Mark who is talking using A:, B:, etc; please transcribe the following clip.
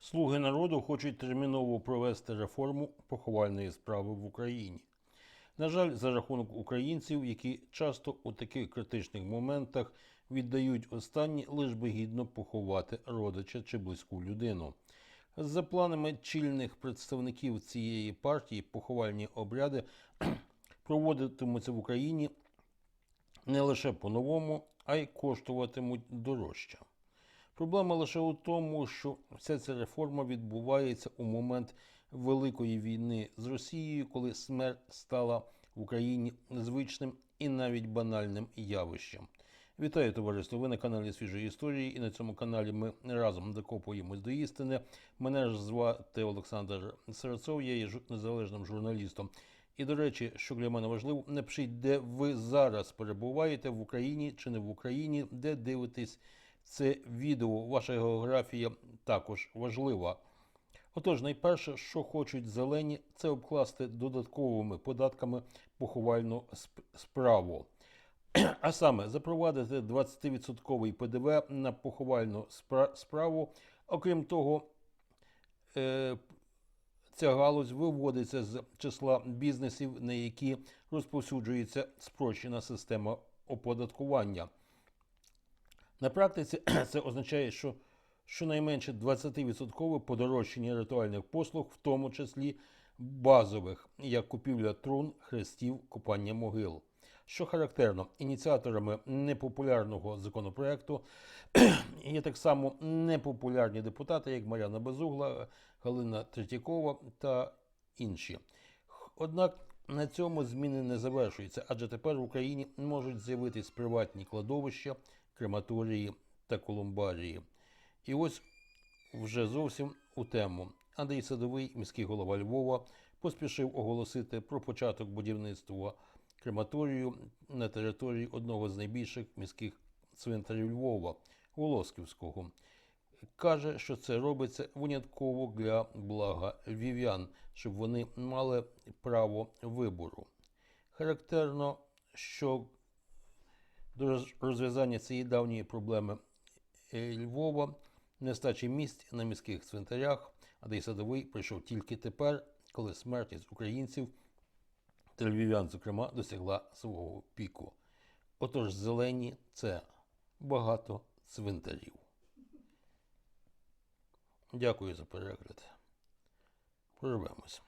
A: Слуги народу хочуть терміново провести реформу поховальної справи в Україні. На жаль, за рахунок українців, які часто у таких критичних моментах віддають останні, лиш би гідно поховати родича чи близьку людину. За планами чільних представників цієї партії, поховальні обряди проводитимуться в Україні не лише по-новому, а й коштуватимуть дорожче. Проблема лише у тому, що вся ця реформа відбувається у момент Великої війни з Росією, коли смерть стала в Україні звичним і навіть банальним явищем. Вітаю товариство! Ви на каналі Свіжої історії, і на цьому каналі ми разом докопуємось до істини. Мене ж звати Олександр Серцов, я є незалежним журналістом. І до речі, що для мене важливо, напишіть, де ви зараз перебуваєте в Україні чи не в Україні, де дивитесь це відео. Ваша географія також важлива. Отож, найперше, що хочуть зелені, це обкласти додатковими податками поховальну справу. А саме запровадити 20% ПДВ на поховальну справу. Окрім того, е, ця галузь виводиться з числа бізнесів, на які розповсюджується спрощена система оподаткування. На практиці це означає, що щонайменше 20% подорожчання ритуальних послуг, в тому числі базових, як купівля трун, хрестів, купання могил. Що характерно, ініціаторами непопулярного законопроекту є так само непопулярні депутати, як Мар'яна Безугла, Галина Третьякова та інші. Однак на цьому зміни не завершуються, адже тепер в Україні можуть з'явитись приватні кладовища, крематорії та колумбарії. І ось вже зовсім у тему. Андрій Садовий, міський голова Львова, поспішив оголосити про початок будівництва крематорію на території одного з найбільших міських цвинтарів Львова Волосківського. Каже, що це робиться винятково для блага львів'ян, щоб вони мали право вибору. Характерно, що до розв'язання цієї давньої проблеми е, Львова нестачі місць на міських цвинтарях, Андрій Садовий прийшов тільки тепер, коли смертність українців та львів'ян, зокрема, досягла свого піку. Отож, зелені це багато цвинтарів. Дякую за перегляд. Прорвемось.